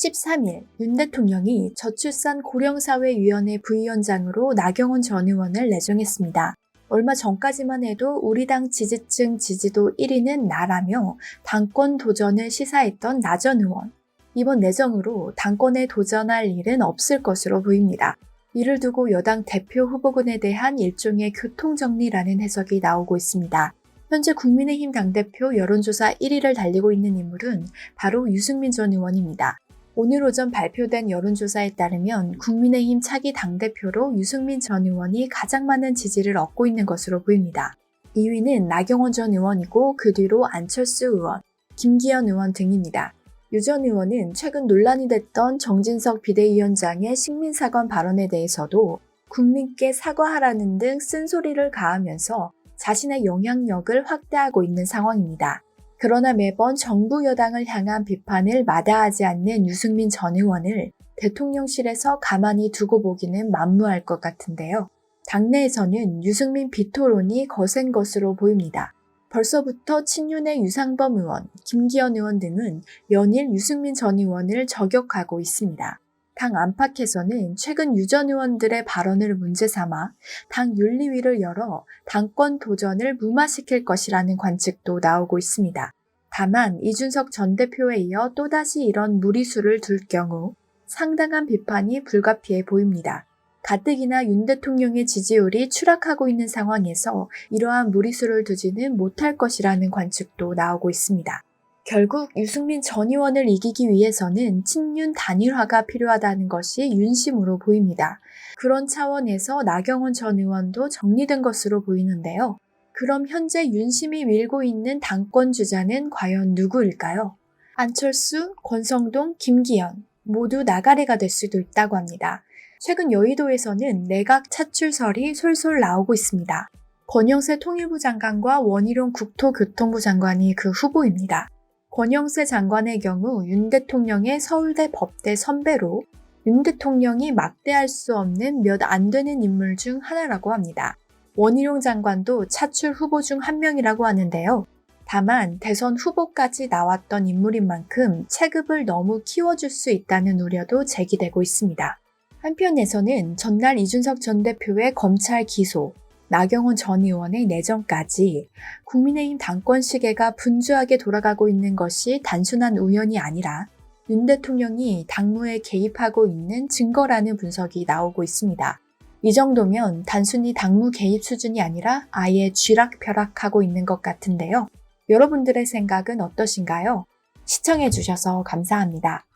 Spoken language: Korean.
13일 윤 대통령이 저출산 고령사회위원회 부위원장으로 나경원 전 의원을 내정했습니다. 얼마 전까지만 해도 우리 당 지지층 지지도 1위는 나라며 당권 도전을 시사했던 나 전 의원. 이번 내정으로 당권에 도전할 일은 없을 것으로 보입니다. 이를 두고 여당 대표 후보군에 대한 일종의 교통정리라는 해석이 나오고 있습니다. 현재 국민의힘 당대표 여론조사 1위를 달리고 있는 인물은 바로 유승민 전 의원입니다. 오늘 오전 발표된 여론조사에 따르면 국민의힘 차기 당대표로 유승민 전 의원이 가장 많은 지지를 얻고 있는 것으로 보입니다. 2위는 나경원 전 의원이고 그 뒤로 안철수 의원, 김기현 의원 등입니다. 유 전 의원은 최근 논란이 됐던 정진석 비대위원장의 식민사관 발언에 대해서도 국민께 사과하라는 등 쓴소리를 가하면서 자신의 영향력을 확대하고 있는 상황입니다. 그러나 매번 정부 여당을 향한 비판을 마다하지 않는 유승민 전 의원을 대통령실에서 가만히 두고 보기는 만무할 것 같은데요. 당내에서는 유승민 비토론이 거센 것으로 보입니다. 벌써부터 친윤의 유상범 의원, 김기현 의원 등은 연일 유승민 전 의원을 저격하고 있습니다. 당 안팎에서는 최근 유 전 의원들의 발언을 문제 삼아 당 윤리위를 열어 당권 도전을 무마시킬 것이라는 관측도 나오고 있습니다. 다만 이준석 전 대표에 이어 또다시 이런 무리수를 둘 경우 상당한 비판이 불가피해 보입니다. 가뜩이나 윤 대통령의 지지율이 추락하고 있는 상황에서 이러한 무리수를 두지는 못할 것이라는 관측도 나오고 있습니다. 결국 유승민 전 의원을 이기기 위해서는 친윤 단일화가 필요하다는 것이 윤심으로 보입니다. 그런 차원에서 나경원 전 의원도 정리된 것으로 보이는데요. 그럼 현재 윤심이 밀고 있는 당권 주자는 과연 누구일까요? 안철수, 권성동, 김기현 모두 나가래가 될 수도 있다고 합니다. 최근 여의도에서는 내각 차출설이 솔솔 나오고 있습니다. 권영세 통일부 장관과 원희룡 국토교통부 장관이 그 후보입니다. 권영세 장관의 경우 윤 대통령의 서울대 법대 선배로 윤 대통령이 막대할 수 없는 몇 안 되는 인물 중 하나라고 합니다. 원희룡 장관도 차출 후보 중 한 명이라고 하는데요. 다만 대선 후보까지 나왔던 인물인 만큼 체급을 너무 키워줄 수 있다는 우려도 제기되고 있습니다. 한편에서는 전날 이준석 전 대표의 검찰 기소, 나경원 전 의원의 내정까지 국민의힘 당권 시계가 분주하게 돌아가고 있는 것이 단순한 우연이 아니라 윤 대통령이 당무에 개입하고 있는 증거라는 분석이 나오고 있습니다. 이 정도면 단순히 당무 개입 수준이 아니라 아예 쥐락펴락하고 있는 것 같은데요. 여러분들의 생각은 어떠신가요? 시청해주셔서 감사합니다.